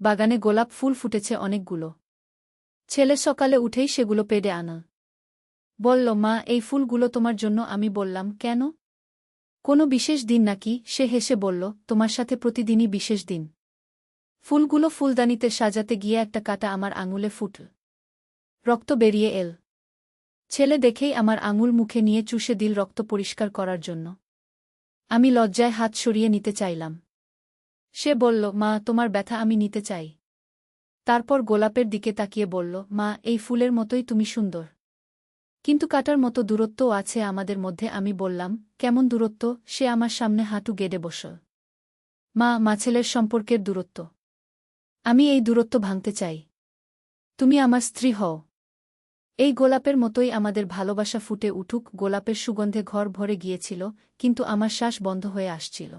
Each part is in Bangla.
বাগানে গোলাপ ফুল ফুটেছে অনেকগুলো। ছেলে সকালে উঠেই সেগুলো পেডে আনা। বলল, মা, এই ফুলগুলো তোমার জন্য আমি বললাম, কেন? কোনো বিশেষ দিন নাকি? সে হেসে বলল, তোমার সাথে প্রতিদিনই বিশেষ দিন। ফুলগুলো ফুলদানিতে সাজাতে গিয়ে একটা কাটা আমার আঙুলে ফুটল রক্ত বেরিয়ে এল। ছেলে দেখেই আমার আঙুল মুখে নিয়ে চুষে দিল রক্ত পরিষ্কার করার জন্য। আমি লজ্জায় হাত সরিয়ে নিতে চাইলাম। সে বলল, মা, তোমার ব্যথা আমি নিতে চাই। তারপর গোলাপের দিকে তাকিয়ে বলল, মা, এই ফুলের মতোই তুমি সুন্দর। কিন্তু কাটার মতো দূরত্ব আছে আমাদের মধ্যে। আমি বললাম, কেমন দূরত্ব? সে আমার সামনে হাঁটু গেড়ে বসল। মা মা ছেলের সম্পর্কের দূরত্ব। আমি এই দূরত্ব ভাঙতে চাই। তুমি আমার স্ত্রী হও। এই গোলাপের মতোই আমাদের ভালোবাসা ফুটে উঠুক। গোলাপের সুগন্ধে ঘর ভরে গিয়েছিল, কিন্তু আমার শ্বাস বন্ধ হয়ে আসছিল।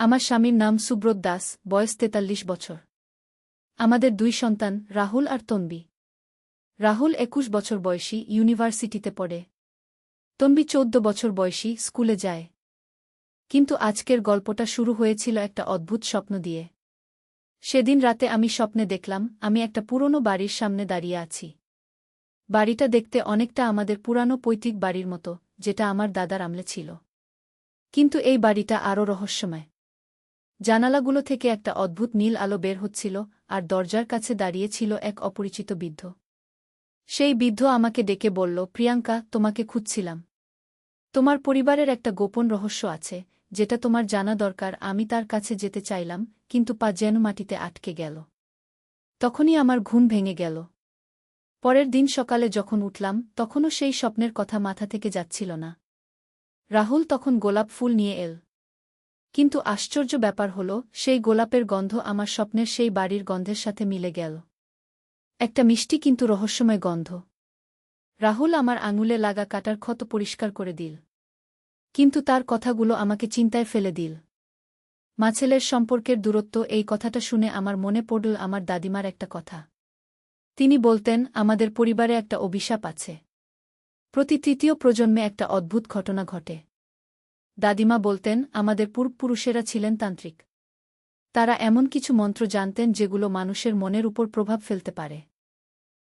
আমার স্বামীর নাম সুব্রত দাস, বয়স তেতাল্লিশ বছর। আমাদের দুই সন্তান, রাহুল আর তন্বী। রাহুল একুশ বছর বয়সী, ইউনিভার্সিটিতে পড়ে। তন্বী চৌদ্দ বছর বয়সী, স্কুলে যায়। কিন্তু আজকের গল্পটা শুরু হয়েছিল একটা অদ্ভুত স্বপ্ন দিয়ে। সেদিন রাতে আমি স্বপ্নে দেখলাম, আমি একটা পুরনো বাড়ির সামনে দাঁড়িয়ে আছি। বাড়িটা দেখতে অনেকটা আমাদের পুরানো পৈতৃক বাড়ির মতো, যেটা আমার দাদার আমলে ছিল। কিন্তু এই বাড়িটা আরও রহস্যময়। জানালাগুলো থেকে একটা অদ্ভুত নীল আলো বের হচ্ছিল, আর দরজার কাছে দাঁড়িয়ে ছিল এক অপরিচিত বৃদ্ধ। সেই বৃদ্ধ আমাকে ডেকে বলল, প্রিয়াঙ্কা, তোমাকে খুঁজছিলাম। তোমার পরিবারের একটা গোপন রহস্য আছে, যেটা তোমার জানা দরকার, আমি তার কাছে যেতে চাইলাম, কিন্তু পা যেন মাটিতে আটকে গেল। তখনই আমার ঘুম ভেঙে গেল। পরের দিন সকালে যখন উঠলাম, তখনও সেই স্বপ্নের কথা মাথা থেকে যাচ্ছিল না। রাহুল তখন গোলাপ ফুল নিয়ে এল। কিন্তু আশ্চর্য ব্যাপার হল, সেই গোলাপের গন্ধ আমার স্বপ্নের সেই বাড়ির গন্ধের সাথে মিলে গেল। একটা মিষ্টি কিন্তু রহস্যময় গন্ধ। রাহুল আমার আঙুলে লাগা কাটার ক্ষত পরিষ্কার করে দিল। কিন্তু তার কথাগুলো আমাকে চিন্তায় ফেলে দিল। মাছেলের সম্পর্কের দূরত্ব এই কথাটা শুনে আমার মনে পড়ল আমার দাদিমার একটা কথা। তিনি বলতেন, আমাদের পরিবারে একটা অভিশাপ আছে। প্রতি তৃতীয় প্রজন্মে একটা অদ্ভুত ঘটনা ঘটে। দাদিমা বলতেন, আমাদের পূর্বপুরুষেরা ছিলেন তান্ত্রিক। তারা এমন কিছু মন্ত্র জানতেন যেগুলো মানুষের মনের উপর প্রভাব ফেলতে পারে।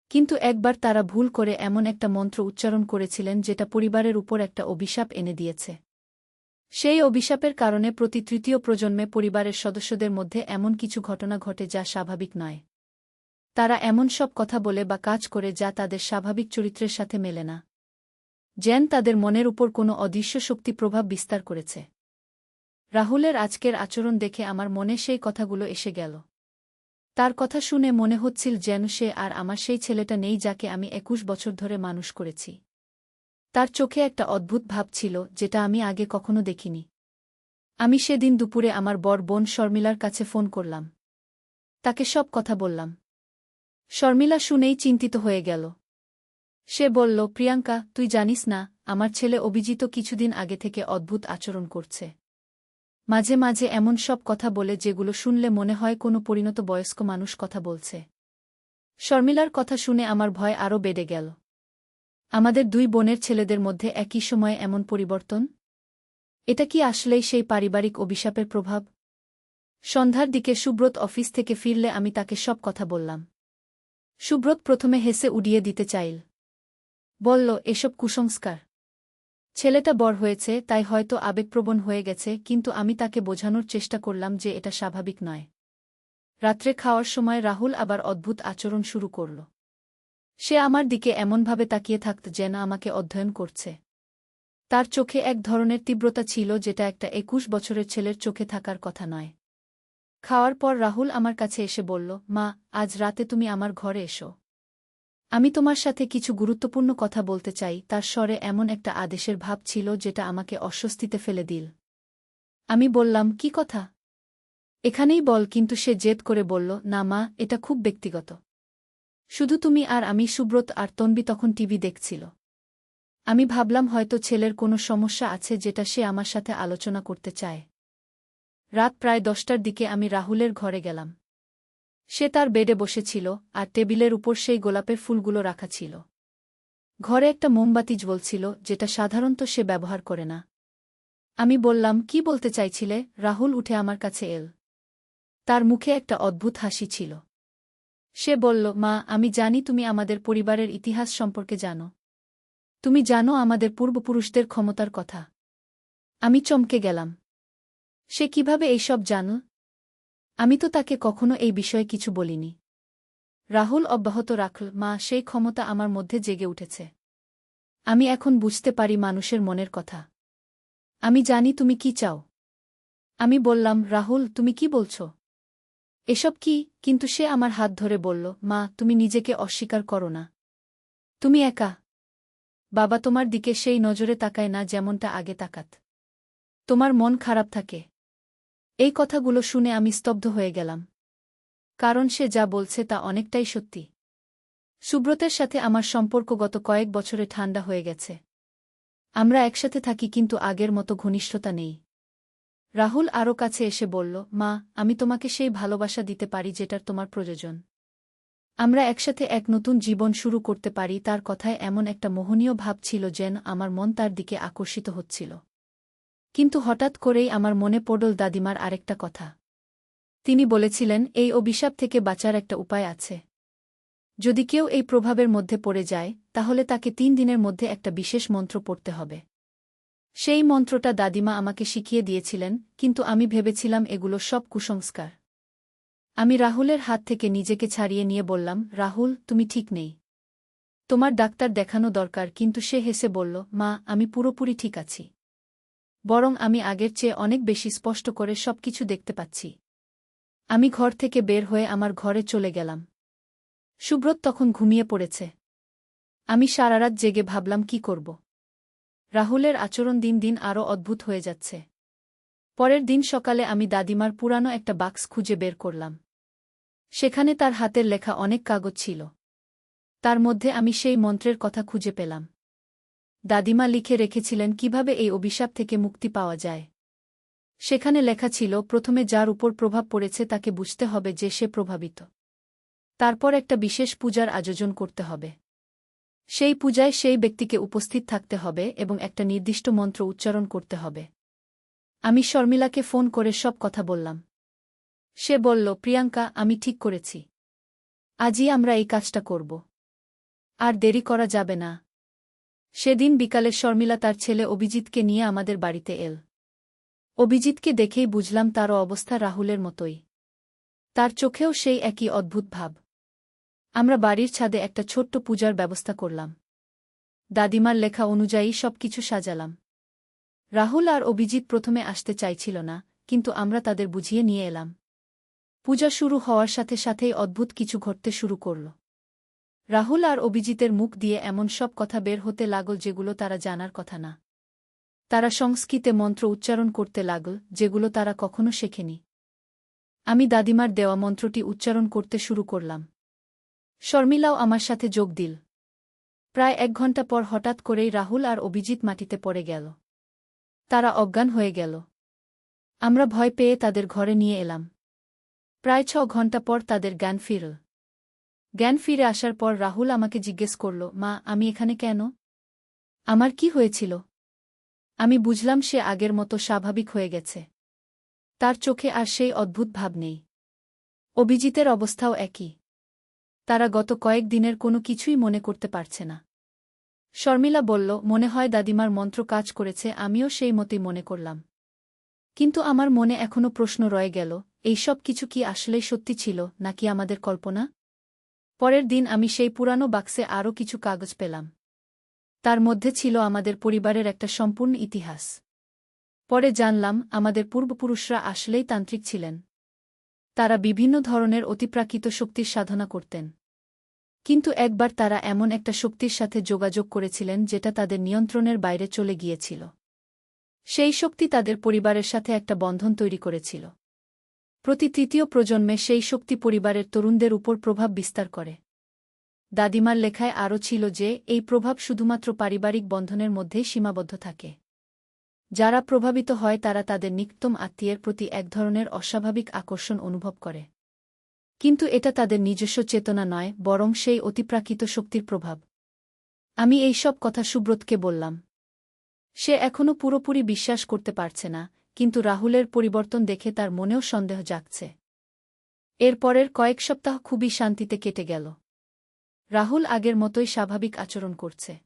কিন্তু একবার তারা ভুল করে এমন একটা মন্ত্র উচ্চারণ করেছিলেন যেটা পরিবারের উপর একটা অভিশাপ এনে দিয়েছে। সেই অভিশাপের কারণে প্রতি তৃতীয় প্রজন্মে পরিবারের সদস্যদের মধ্যে এমন কিছু ঘটনা ঘটে যা স্বাভাবিক নয়। তারা এমন সব কথা বলে বা কাজ করে যা তাদের স্বাভাবিক চরিত্রের সাথে মেলে না। যেন তাদের মনের উপর কোনো অদৃশ্য শক্তি প্রভাব বিস্তার করেছে। রাহুলের আজকের আচরণ দেখে আমার মনে সেই কথাগুলো এসে গেল। তার কথা শুনে মনে হচ্ছিল যেন সে আর আমার সেই ছেলেটা নেই যাকে আমি একুশ বছর ধরে মানুষ করেছি। তার চোখে একটা অদ্ভুত ভাব ছিল, যেটা আমি আগে কখনো দেখিনি। আমি সেদিন দুপুরে আমার বর বোন শর্মিলার কাছে ফোন করলাম। তাকে সব কথা বললাম। শর্মিলা শুনেই চিন্তিত হয়ে গেল। সে বলল, প্রিয়াঙ্কা, তুই জানিস না, আমার ছেলে অভিজিত কিছুদিন আগে থেকে অদ্ভুত আচরণ করছে। মাঝে মাঝে এমন সব কথা বলে যেগুলো শুনলে মনে হয় কোনো পরিণত বয়স্ক মানুষ কথা বলছে। শর্মিলার কথা শুনে আমার ভয় আরও বেড়ে গেল। আমাদের দুই বোনের ছেলেদের মধ্যে একই সময়ে এমন পরিবর্তন? এটা কি আসলেই সেই পারিবারিক অভিশাপের প্রভাব? সন্ধ্যার দিকে সুব্রত অফিস থেকে ফিরলে আমি তাকে সব কথা বললাম। সুব্রত প্রথমে হেসে উড়িয়ে দিতে চাইল। বলল, এসব কুসংস্কার। ছেলেটা বড় হয়েছে, তাই হয়তো আবেগপ্রবণ হয়ে গেছে, কিন্তু আমি তাকে বোঝানোর চেষ্টা করলাম যে এটা স্বাভাবিক নয়। রাত্রে খাওয়ার সময় রাহুল আবার অদ্ভুত আচরণ শুরু করল। সে আমার দিকে এমনভাবে তাকিয়ে থাকত যেন আমাকে অধ্যয়ন করছে। তার চোখে এক ধরনের তীব্রতা ছিল যেটা একটা একুশ বছরের ছেলের চোখে থাকার কথা নয়। খাওয়ার পর রাহুল আমার কাছে এসে বলল, মা, আজ রাতে তুমি আমার ঘরে এসো। আমি তোমার সাথে কিছু গুরুত্বপূর্ণ কথা বলতে চাই। তার স্বরে এমন একটা আদেশের ভাব ছিল যেটা আমাকে অস্বস্তিতে ফেলে দিল। আমি বললাম, কি কথা? এখানেই বল। কিন্তু সে জেদ করে বলল, না মা, এটা খুব ব্যক্তিগত। শুধু তুমি আর আমি, সুব্রত আর তন্বী তখন টিভি দেখছিল। আমি ভাবলাম, হয়তো ছেলের কোনো সমস্যা আছে যেটা সে আমার সাথে আলোচনা করতে চায়। রাত প্রায় দশটার দিকে আমি রাহুলের ঘরে গেলাম। সে তার বেডে বসেছিল, আর টেবিলের উপর সেই গোলাপের ফুলগুলো রাখা ছিল। ঘরে একটা মোমবাতি জ্বলছিল, যেটা সাধারণত সে ব্যবহার করে না। আমি বললাম, কি বলতে চাইছিলে? রাহুল উঠে আমার কাছে এল। তার মুখে একটা অদ্ভুত হাসি ছিল। সে বলল, মা, আমি জানি তুমি আমাদের পরিবারের ইতিহাস সম্পর্কে জানো। তুমি জানো আমাদের পূর্বপুরুষদের ক্ষমতার কথা। আমি চমকে গেলাম। সে কীভাবে এইসব জান? আমি তো তাকে কখনো এই বিষয়ে কিছু বলিনি। রাহুল অব্যাহত রাখল, মা, সেই ক্ষমতা আমার মধ্যে জেগে উঠেছে। আমি এখন বুঝতে পারি মানুষের মনের কথা। আমি জানি তুমি কি চাও। আমি বললাম, রাহুল, তুমি কি বলছ? এসব কি? কিন্তু সে আমার হাত ধরে বলল, মা, তুমি নিজেকে অস্বীকার করো না। তুমি একা। বাবা তোমার দিকে সেই নজরে তাকায় না যেমনটা আগে তাকাত। তোমার মন খারাপ থাকে। এই কথাগুলো শুনে আমি স্তব্ধ হয়ে গেলাম। কারণ সে যা বলছে তা অনেকটাই সত্যি। সুব্রতের সাথে আমার সম্পর্ক গত কয়েক বছরে ঠান্ডা হয়ে গেছে। আমরা একসাথে থাকি কিন্তু আগের মতো ঘনিষ্ঠতা নেই। রাহুল আরও কাছে এসে বলল, মা, আমি তোমাকে সেই ভালোবাসা দিতে পারি যেটার তোমার প্রয়োজন। আমরা একসাথে এক নতুন জীবন শুরু করতে পারি তার কথায় এমন একটা মোহনীয় ভাব ছিল যেন আমার মন তার দিকে আকর্ষিত হচ্ছিল। কিন্তু হঠাৎ করেই আমার মনে পড়ল দাদিমার আরেকটা কথা। তিনি বলেছিলেন, এই অভিশাপ থেকে বাঁচার একটা উপায় আছে। যদি কেউ এই প্রভাবের মধ্যে পড়ে যায়, তাহলে তাকে তিন দিনের মধ্যে একটা বিশেষ মন্ত্র পড়তে হবে। সেই মন্ত্রটা দাদিমা আমাকে শিখিয়ে দিয়েছিলেন, কিন্তু আমি ভেবেছিলাম এগুলো সব কুসংস্কার। আমি রাহুলের হাত থেকে নিজেকে ছাড়িয়ে নিয়ে বললাম, রাহুল, তুমি ঠিক নেই। তোমার ডাক্তার দেখানো দরকার। কিন্তু সে হেসে বলল, মা, আমি পুরোপুরি ঠিক আছি। বরং আমি আগের চেয়ে অনেক বেশি স্পষ্ট করে সবকিছু দেখতে পাচ্ছি। আমি ঘর থেকে বের হয়ে আমার ঘরে চলে গেলাম। সুব্রত তখন ঘুমিয়ে পড়েছে। আমি সারারাত জেগে ভাবলাম, কি করব? রাহুলের আচরণ দিন দিন আরও অদ্ভুত হয়ে যাচ্ছে। পরের দিন সকালে আমি দাদিমার পুরানো একটা বাক্স খুঁজে বের করলাম। সেখানে তার হাতের লেখা অনেক কাগজ ছিল। তার মধ্যে আমি সেই মন্ত্রের কথা খুঁজে পেলাম। দাদিমা লিখে রেখেছিলেন কীভাবে এই অভিশাপ থেকে মুক্তি পাওয়া যায়। সেখানে লেখা ছিল, প্রথমে যার উপর প্রভাব পড়েছে তাকে বুঝতে হবে যে সে প্রভাবিত। তারপর একটা বিশেষ পূজার আয়োজন করতে হবে। সেই পূজায় সেই ব্যক্তিকে উপস্থিত থাকতে হবে এবং একটা নির্দিষ্ট মন্ত্র উচ্চারণ করতে হবে। আমি শর্মিলাকে ফোন করে সব কথা বললাম। সে বলল, প্রিয়াঙ্কা, আমি ঠিক করেছি। আজই আমরা এই কাজটা করব। আর দেরি করা যাবে না। সেদিন বিকালে শর্মিলা তার ছেলে অভিজিৎকে নিয়ে আমাদের বাড়িতে এল। অভিজিৎকে দেখেই বুঝলাম তারও অবস্থা রাহুলের মতোই। তার চোখেও সেই একই অদ্ভুত ভাব। আমরা বাড়ির ছাদে একটা ছোট্ট পূজার ব্যবস্থা করলাম। দাদিমার লেখা অনুযায়ী সবকিছু সাজালাম। রাহুল আর অভিজিৎ প্রথমে আসতে চাইছিল না, কিন্তু আমরা তাদের বুঝিয়ে নিয়ে এলাম। পূজা শুরু হওয়ার সাথে সাথেই অদ্ভুত কিছু ঘটতে শুরু করল। রাহুল আর অভিজিতের মুখ দিয়ে এমন সব কথা বের হতে লাগল যেগুলো তারা জানার কথা না। তারা সংস্কৃতে মন্ত্র উচ্চারণ করতে লাগল, যেগুলো তারা কখনো শেখেনি। আমি দাদিমার দেওয়া মন্ত্রটি উচ্চারণ করতে শুরু করলাম। শর্মিলাও আমার সাথে যোগ দিল। প্রায় এক ঘণ্টা পর হঠাৎ করেই রাহুল আর অভিজিৎ মাটিতে পড়ে গেল। তারা অজ্ঞান হয়ে গেল। আমরা ভয় পেয়ে তাদের ঘরে নিয়ে এলাম। প্রায় ছ ঘণ্টা পর তাদের জ্ঞান ফিরল। জ্ঞান ফিরে আসার পর রাহুল আমাকে জিজ্ঞেস করল, মা, আমি এখানে কেন? আমার কি হয়েছিল? আমি বুঝলাম সে আগের মতো স্বাভাবিক হয়ে গেছে। তার চোখে আর সেই অদ্ভুত ভাব নেই। অভিজিতের অবস্থাও একই। তারা গত কয়েক দিনের কোনো কিছুই মনে করতে পারছে না। শর্মিলা বলল, মনে হয় দাদিমার মন্ত্র কাজ করেছে, আমিও সেই মতোই মনে করলাম। কিন্তু আমার মনে এখনও প্রশ্ন রয়ে গেল এই সব কিছু কি আসলেই সত্যি ছিল, নাকি আমাদের কল্পনা? পরের দিন আমি সেই পুরানো বাক্সে আরও কিছু কাগজ পেলাম। তার মধ্যে ছিল আমাদের পরিবারের একটা সম্পূর্ণ ইতিহাস। পরে জানলাম, আমাদের পূর্বপুরুষরা আসলেই তান্ত্রিক ছিলেন। তারা বিভিন্ন ধরনের অতিপ্রাকৃত শক্তির সাধনা করতেন। কিন্তু একবার তারা এমন একটা শক্তির সাথে যোগাযোগ করেছিলেন যেটা তাদের নিয়ন্ত্রণের বাইরে চলে গিয়েছিল। সেই শক্তি তাদের পরিবারের সাথে একটা বন্ধন তৈরি করেছিল। প্রতি তৃতীয় প্রজন্মে সেই শক্তি পরিবারের তরুণদের উপর প্রভাব বিস্তার করে। দাদিমার লেখায় আরও ছিল যে, এই প্রভাব শুধুমাত্র পারিবারিক বন্ধনের মধ্যেই সীমাবদ্ধ থাকে। যারা প্রভাবিত হয় তারা তাদের নিকটম আত্মীয়ের প্রতি এক ধরনের অস্বাভাবিক আকর্ষণ অনুভব করে। কিন্তু এটা তাদের নিজস্ব চেতনা নয়, বরং সেই অতিপ্রাকৃত শক্তির প্রভাব। আমি এই সব কথা সুব্রতকে বললাম। সে এখনও পুরোপুরি বিশ্বাস করতে পারছে না কিন্তু রাহুলের পরিবর্তন দেখে তার মনেও সন্দেহ জাগছে। এরপরের কয়েক সপ্তাহ খুবই শান্তিতে কেটে গেল। রাহুল আগের মতোই স্বাভাবিক আচরণ করছে।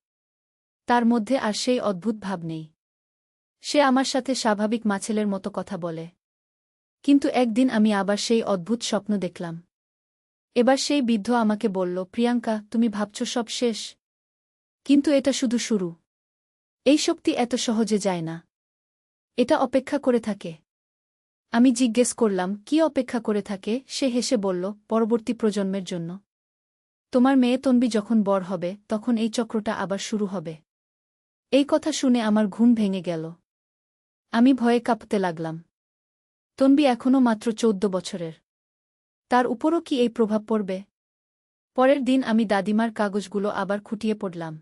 তার মধ্যে আর সেই অদ্ভুত ভাব নেই। সে আমার সাথে স্বাভাবিক মাছেলের মতো কথা বলে। কিন্তু একদিন আমি আবার সেই অদ্ভুত স্বপ্ন দেখলাম। এবার সেই বৃদ্ধ আমাকে বলল, প্রিয়াঙ্কা, তুমি ভাবছ সব শেষ। কিন্তু এটা শুধু শুরু। এই শক্তি এত সহজে যায় না। এটা অপেক্ষা করে থাকে। আমি জিজ্ঞেস করলাম, কি অপেক্ষা করে থাকে? সে হেসে বলল, পরবর্তী প্রজন্মের জন্য। তোমার মেয়ে তন্বী যখন বড় হবে, তখন এই চক্রটা আবার শুরু হবে। এই কথা শুনে আমার ঘুম ভেঙে গেল। আমি ভয়ে কাঁপতে লাগলাম। তন্বী এখনও মাত্র চৌদ্দ বছরের। তার উপরও কি এই প্রভাব পড়বে? পরের দিন আমি দাদিমার কাগজগুলো আবার খুঁটিয়ে পড়লাম।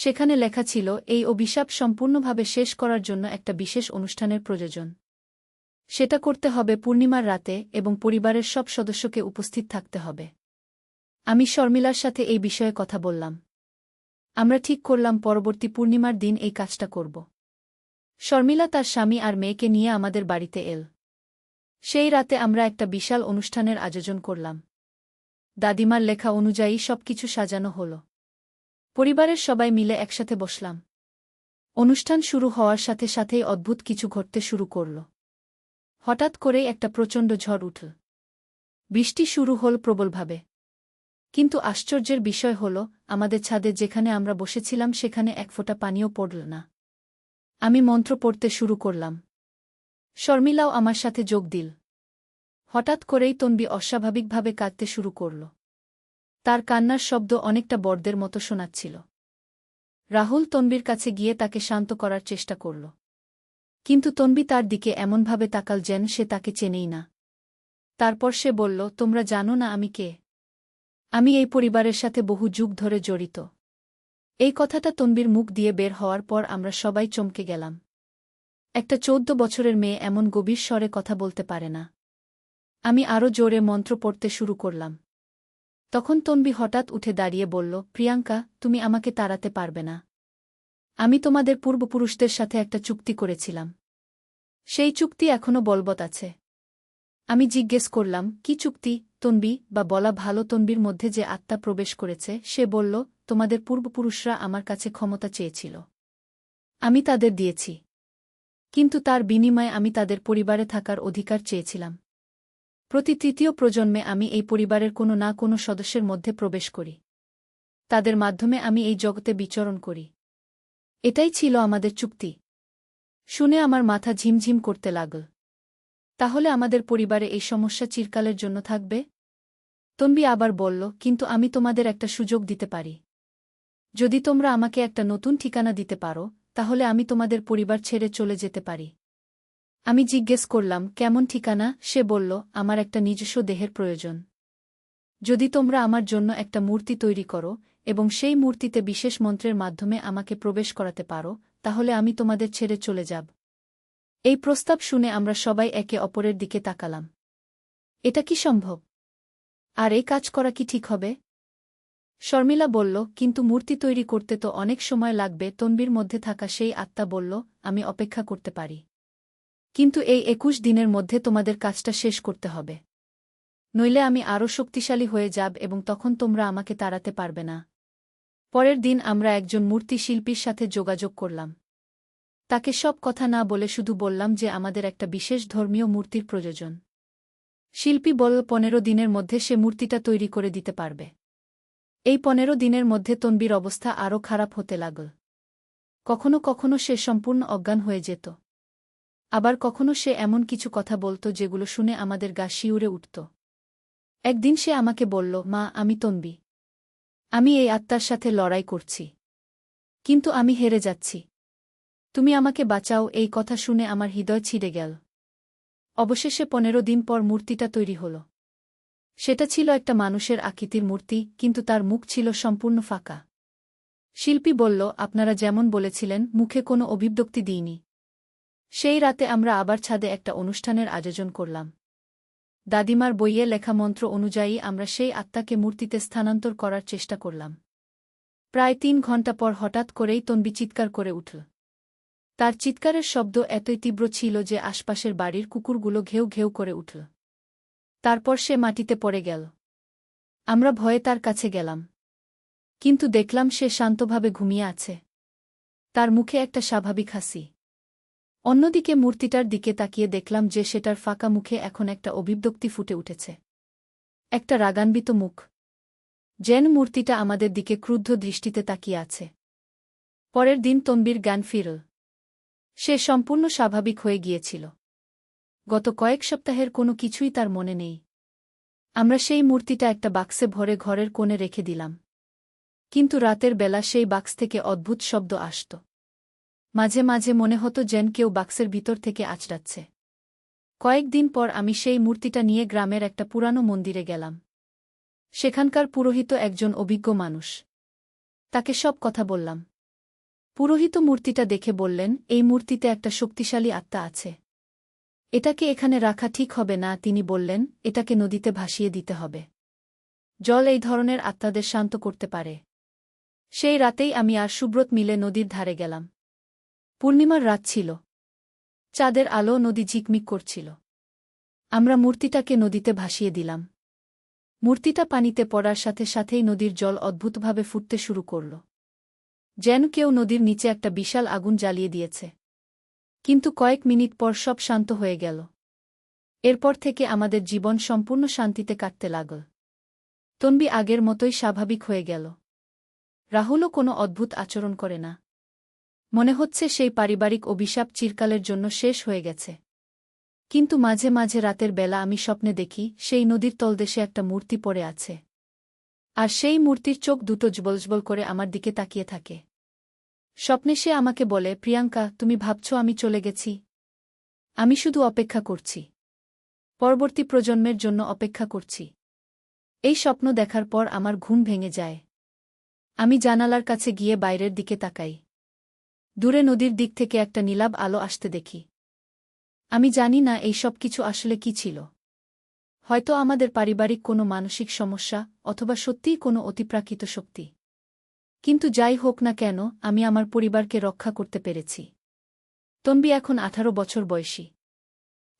সেখানে লেখা ছিল, এই অভিশাপ সম্পূর্ণভাবে শেষ করার জন্য একটা বিশেষ অনুষ্ঠানের প্রয়োজন। সেটা করতে হবে পূর্ণিমার রাতে এবং পরিবারের সব সদস্যকে উপস্থিত থাকতে হবে। আমি শর্মিলার সাথে এই বিষয়ে কথা বললাম। আমরা ঠিক করলাম পরবর্তী পূর্ণিমার দিন এই কাজটা করব। শর্মিলা তার স্বামী আর মেয়েকে নিয়ে আমাদের বাড়িতে এল। সেই রাতে আমরা একটা বিশাল অনুষ্ঠানের আয়োজন করলাম। দাদিমার লেখা অনুযায়ী সবকিছু সাজানো হল। পরিবারের সবাই মিলে একসাথে বসলাম। অনুষ্ঠান শুরু হওয়ার সাথে সাথেই অদ্ভুত কিছু ঘটতে শুরু করল। হঠাৎ করেই একটা প্রচণ্ড ঝড় উঠল। বৃষ্টি শুরু হল প্রবলভাবে। কিন্তু আশ্চর্যের বিষয় হল, আমাদের ছাদে যেখানে আমরা বসেছিলাম সেখানে এক ফোঁটা পানিও পড়ল না। আমি মন্ত্র পড়তে শুরু করলাম। শর্মিলাও আমার সাথে যোগ দিল। হঠাৎ করেই তন্বী অস্বাভাবিকভাবে কাঁদতে শুরু করল। তার কান্নার শব্দ অনেকটা বর্দের মতো শোনাচ্ছিল। রাহুল তন্বীর কাছে গিয়ে তাকে শান্ত করার চেষ্টা করল। কিন্তু তন্বী তার দিকে এমনভাবে তাকাল যেন সে তাকে চেনেই না। তারপর সে বলল, তোমরা জানো না আমি কে? আমি এই পরিবারের সাথে বহু যুগ ধরে জড়িত। এই কথাটা তন্বীর মুখ দিয়ে বের হওয়ার পর আমরা সবাই চমকে গেলাম। একটা চৌদ্দ বছরের মেয়ে এমন গভীর স্বরে কথা বলতে পারে না। আমি আরও জোরে মন্ত্র পড়তে শুরু করলাম। তখন তন্বী হঠাৎ উঠে দাঁড়িয়ে বলল, প্রিয়াঙ্কা, তুমি আমাকে তাড়াতে পারবে না। আমি তোমাদের পূর্বপুরুষদের সাথে একটা চুক্তি করেছিলাম। সেই চুক্তি এখনও বলবৎ আছে। আমি জিজ্ঞেস করলাম, কি চুক্তি? তন্বী বা বলা ভালো তন্বির মধ্যে যে আত্মা প্রবেশ করেছে, সে বলল, তোমাদের পূর্বপুরুষরা আমার কাছে ক্ষমতা চেয়েছিল। আমি তাদের দিয়েছি। কিন্তু তার বিনিময়ে আমি তাদের পরিবারে থাকার অধিকার চেয়েছিলাম। প্রতি তৃতীয় প্রজন্মে আমি এই পরিবারের কোনো না কোনো সদস্যের মধ্যে প্রবেশ করি। তাদের মাধ্যমে আমি এই জগতে বিচরণ করি। এটাই ছিল আমাদের চুক্তি। শুনে আমার মাথা ঝিমঝিম করতে লাগল। তাহলে আমাদের পরিবারে এই সমস্যা চিরকালের জন্য থাকবে? তন্বী আবার বলল, কিন্তু আমি তোমাদের একটা সুযোগ দিতে পারি। যদি তোমরা আমাকে একটা নতুন ঠিকানা দিতে পারো, তাহলে আমি তোমাদের পরিবার ছেড়ে চলে যেতে পারি। আমি জিজ্ঞেস করলাম, কেমন ঠিকানা? সে বলল, আমার একটা নিজস্ব দেহের প্রয়োজন। যদি তোমরা আমার জন্য একটা মূর্তি তৈরি করো এবং সেই মূর্তিতে বিশেষ মন্ত্রের মাধ্যমে আমাকে প্রবেশ করাতে পারো, তাহলে আমি তোমাদের ছেড়ে চলে যাব। এই প্রস্তাব শুনে আমরা সবাই একে অপরের দিকে তাকালাম। এটা কি সম্ভব? আর এই কাজ করা কি ঠিক হবে? শর্মিলা বলল, কিন্তু মূর্তি তৈরি করতে তো অনেক সময় লাগবে। তন্বির মধ্যে থাকা সেই আত্মা বলল, আমি অপেক্ষা করতে পারি। কিন্তু এই একুশ দিনের মধ্যে তোমাদের কাজটা শেষ করতে হবে। নইলে আমি আরও শক্তিশালী হয়ে যাব এবং তখন তোমরা আমাকে তাড়াতে পারবে না। পরের দিন আমরা একজন মূর্তি শিল্পীর সাথে যোগাযোগ করলাম। তাকে সব কথা না বলে শুধু বললাম যে আমাদের একটা বিশেষ ধর্মীয় মূর্তির প্রয়োজন। শিল্পী বল, পনেরো দিনের মধ্যে সে মূর্তিটা তৈরি করে দিতে পারবে। এই পনেরো দিনের মধ্যে তনবির অবস্থা আরও খারাপ হতে লাগল। কখনো কখনো সে সম্পূর্ণ অজ্ঞান হয়ে যেত। আবার কখনো সে এমন কিছু কথা বলত যেগুলো শুনে আমাদের গা শিউরে উঠত। একদিন সে আমাকে বলল, মা, আমি তনবি। আমি এই আত্মার সাথে লড়াই করছি। কিন্তু আমি হেরে যাচ্ছি। তুমি আমাকে বাঁচাও, এই কথা শুনে আমার হৃদয় ছিঁড়ে গেল। অবশেষে পনেরো দিন পর মূর্তিটা তৈরি হল। সেটা ছিল একটা মানুষের আকৃতির মূর্তি, কিন্তু তার মুখ ছিল সম্পূর্ণ ফাঁকা। শিল্পী বলল, আপনারা যেমন বলেছিলেন, মুখে কোনো অভিব্যক্তি দিইনি। সেই রাতে আমরা আবার ছাদে একটা অনুষ্ঠানের আয়োজন করলাম। দাদিমার বইয়ে লেখা মন্ত্র অনুযায়ী আমরা সেই আত্মাকে মূর্তিতে স্থানান্তর করার চেষ্টা করলাম। প্রায় তিন ঘণ্টা পর হঠাৎ করেই তন্বি চিৎকার করে উঠল। তার চিৎকারের শব্দ এতই তীব্র ছিল যে আশপাশের বাড়ির কুকুরগুলো ঘেউ ঘেউ করে উঠল। তারপর সে মাটিতে পড়ে গেল। আমরা ভয়ে তার কাছে গেলাম। কিন্তু দেখলাম সে শান্তভাবে ঘুমিয়ে আছে। তার মুখে একটা স্বাভাবিক হাসি। অন্যদিকে মূর্তিটার দিকে তাকিয়ে দেখলাম যে সেটার ফাঁকা মুখে এখন একটা অভিব্যক্তি ফুটে উঠেছে। একটা রাগান্বিত মুখ। যেন মূর্তিটা আমাদের দিকে ক্রুদ্ধ দৃষ্টিতে তাকিয়ে আছে। পরের দিন তম্বির জ্ঞান ফিরল। সে সম্পূর্ণ স্বাভাবিক হয়ে গিয়েছিল। গত কয়েক সপ্তাহের কোনো কিছুই তার মনে নেই। আমরা সেই মূর্তিটা একটা বাক্সে ভরে ঘরের কোণে রেখে দিলাম। কিন্তু রাতের বেলা সেই বাক্স থেকে অদ্ভুত শব্দ আসত। মাঝে মাঝে মনে হতো যেন কেউ বাক্সের ভিতর থেকে আচড়াচ্ছে। কয়েকদিন পর আমি সেই মূর্তিটা নিয়ে গ্রামের একটা পুরানো মন্দিরে গেলাম। সেখানকার পুরোহিত একজন অভিজ্ঞ মানুষ। তাকে সব কথা বললাম। পুরোহিত মূর্তিটা দেখে বললেন, এই মূর্তিতে একটা শক্তিশালী আত্মা আছে। এটাকে এখানে রাখা ঠিক হবে না। তিনি বললেন, এটাকে নদীতে ভাসিয়ে দিতে হবে। জল এই ধরনের আত্মাদের শান্ত করতে পারে। সেই রাতেই আমি আর সুব্রত মিলে নদীর ধারে গেলাম। পূর্ণিমার রাত ছিল। চাঁদের আলো নদী ঝিকমিক করছিল। আমরা মূর্তিটাকে নদীতে ভাসিয়ে দিলাম। মূর্তিটা পানিতে পড়ার সাথে সাথেই নদীর জল অদ্ভুতভাবে ফুটতে শুরু করল। যেন কেউ নদীর নিচে একটা বিশাল আগুন জ্বালিয়ে দিয়েছে। কিন্তু কয়েক মিনিট পর সব শান্ত হয়ে গেল। এরপর থেকে আমাদের জীবন সম্পূর্ণ শান্তিতে কাটতে লাগল। তন্বি আগের মতোই স্বাভাবিক হয়ে গেল। রাহুলও কোনো অদ্ভুত আচরণ করে না। মনে হচ্ছে সেই পারিবারিক অভিশাপ চিরকালের জন্য শেষ হয়ে গেছে। কিন্তু মাঝে মাঝে রাতের বেলা আমি স্বপ্নে দেখি, সেই নদীর তলদেশে একটা মূর্তি পড়ে আছে। আর সেই মূর্তির চোখ দুটো জবলজবল করে আমার দিকে তাকিয়ে থাকে। স্বপ্নে সে আমাকে বলে, প্রিয়াঙ্কা, তুমি ভাবছ আমি চলে গেছি। আমি শুধু অপেক্ষা করছি। পরবর্তী প্রজন্মের জন্য অপেক্ষা করছি। এই স্বপ্ন দেখার পর আমার ঘুম ভেঙে যায়। আমি জানালার কাছে গিয়ে বাইরের দিকে তাকাই। দূরে নদীর দিক থেকে একটা নীলাভ আলো আসতে দেখি। আমি জানি না এই সব কিছু আসলে কি ছিল। হয়তো আমাদের পারিবারিক কোনো মানসিক সমস্যা অথবা সত্যিই কোনো অতিপ্রাকৃত শক্তি। কিন্তু যাই হোক না কেন, আমি আমার পরিবারকে রক্ষা করতে পেরেছি। তন্বি এখন আঠারো বছর বয়সী।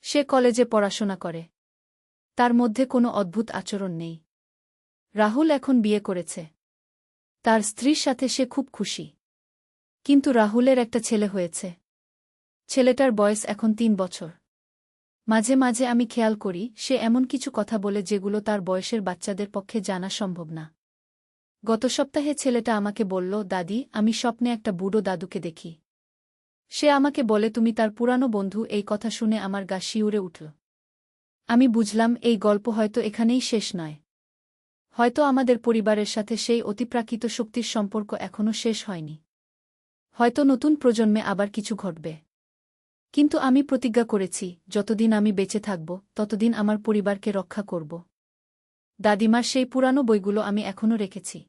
সে কলেজে পড়াশোনা করে। তার মধ্যে কোনো অদ্ভুত আচরণ নেই। রাহুল এখন বিয়ে করেছে। তার স্ত্রীর সাথে সে খুব খুশি। কিন্তু রাহুলের একটা ছেলে হয়েছে। ছেলেটার বয়স এখন তিন বছর। মাঝে মাঝে আমি খেয়াল করি, সে এমন কিছু কথা বলে যেগুলো তার বয়সের বাচ্চাদের পক্ষে জানা সম্ভব না। গত সপ্তাহে ছেলেটা আমাকে বলল, দাদি, আমি স্বপ্নে একটা বুড়ো দাদুকে দেখি। সে আমাকে বলে, তুমি তার পুরানো বন্ধু। এই কথা শুনে আমার গা শিউরে উঠল। আমি বুঝলাম, এই গল্প হয়তো এখানেই শেষ নয়। হয়তো আমাদের পরিবারের সাথে সেই অতিপ্রাকৃত শক্তির সম্পর্ক এখনও শেষ হয়নি। হয়তো নতুন প্রজন্মে আবার কিছু ঘটবে। কিন্তু আমি প্রতিজ্ঞা করেছি, যতদিন আমি বেঁচে থাকব, ততদিন আমার পরিবারকে রক্ষা করব। দাদিমার সেই পুরানো বইগুলো আমি এখনও রেখেছি।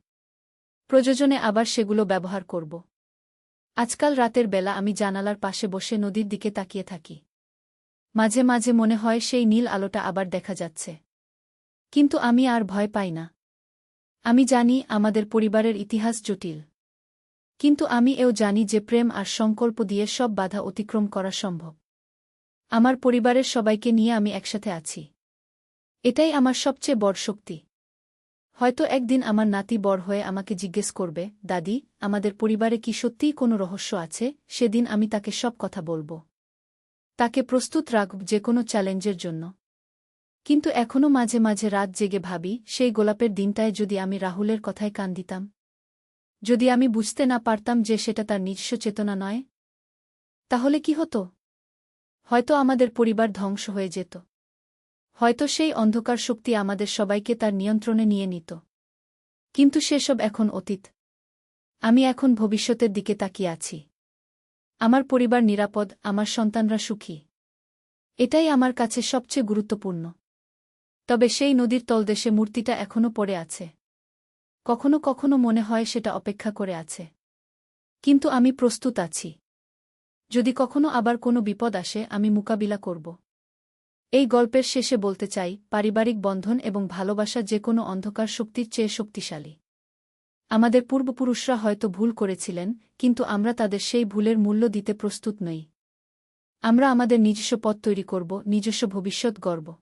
প্রযোজনে আবার সেগুলো ব্যবহার করব। আজকাল রাতের বেলা আমি জানালার পাশে বসে নদীর দিকে তাকিয়ে থাকি। মাঝে মাঝে মনে হয় সেই নীল আলোটা আবার দেখা যাচ্ছে। কিন্তু আমি আর ভয় পাই না। আমি জানি আমাদের পরিবারের ইতিহাস জটিল। কিন্তু আমি এও জানি যে প্রেম আর সংকল্প দিয়ে সব বাধা অতিক্রম করা সম্ভব। আমার পরিবারের সবাইকে নিয়ে আমি একসাথে আছি। এটাই আমার সবচেয়ে বড় শক্তি। হয়তো একদিন আমার নাতি বড় হয়ে আমাকে জিজ্ঞেস করবে, দাদি, আমাদের পরিবারে কি সত্যিই কোনো রহস্য আছে? সেদিন আমি তাকে সব কথা বলব। তাকে প্রস্তুত রাখব যে কোনো চ্যালেঞ্জের জন্য। কিন্তু এখনও মাঝে মাঝে রাত জেগে ভাবি, সেই গোলাপের দিনটায় যদি আমি রাহুলের কথায় কান দিতাম। যদি আমি বুঝতে না পারতাম যে সেটা তার নিজস্ব চেতনা নয়, তাহলে কি হতো? হয়তো আমাদের পরিবার ধ্বংস হয়ে যেত। হয়তো সেই অন্ধকার শক্তি আমাদের সবাইকে তার নিয়ন্ত্রণে নিয়ে নিত। কিন্তু সেসব এখন অতীত। আমি এখন ভবিষ্যতের দিকে তাকিয়ে আছি। আমার পরিবার নিরাপদ, আমার সন্তানরা সুখী। এটাই আমার কাছে সবচেয়ে গুরুত্বপূর্ণ। তবে সেই নদীর তলদেশে মূর্তিটা এখনও পড়ে আছে। কখনো কখনো মনে হয় সেটা অপেক্ষা করে আছে। কিন্তু আমি প্রস্তুত আছি। যদি কখনো আবার কোনো বিপদ আসে, আমি মোকাবিলা করব। এই গল্পের শেষে বলতে চাই, পারিবারিক বন্ধন এবং ভালোবাসা যে কোনো অন্ধকার শক্তির চেয়ে শক্তিশালী। আমাদের পূর্বপুরুষরা হয়তো ভুল করেছিলেন, কিন্তু আমরা তাদের সেই ভুলের মূল্য দিতে প্রস্তুত নই। আমরা আমাদের নিজস্ব পথ তৈরি করব, নিজস্ব ভবিষ্যৎ গর্ব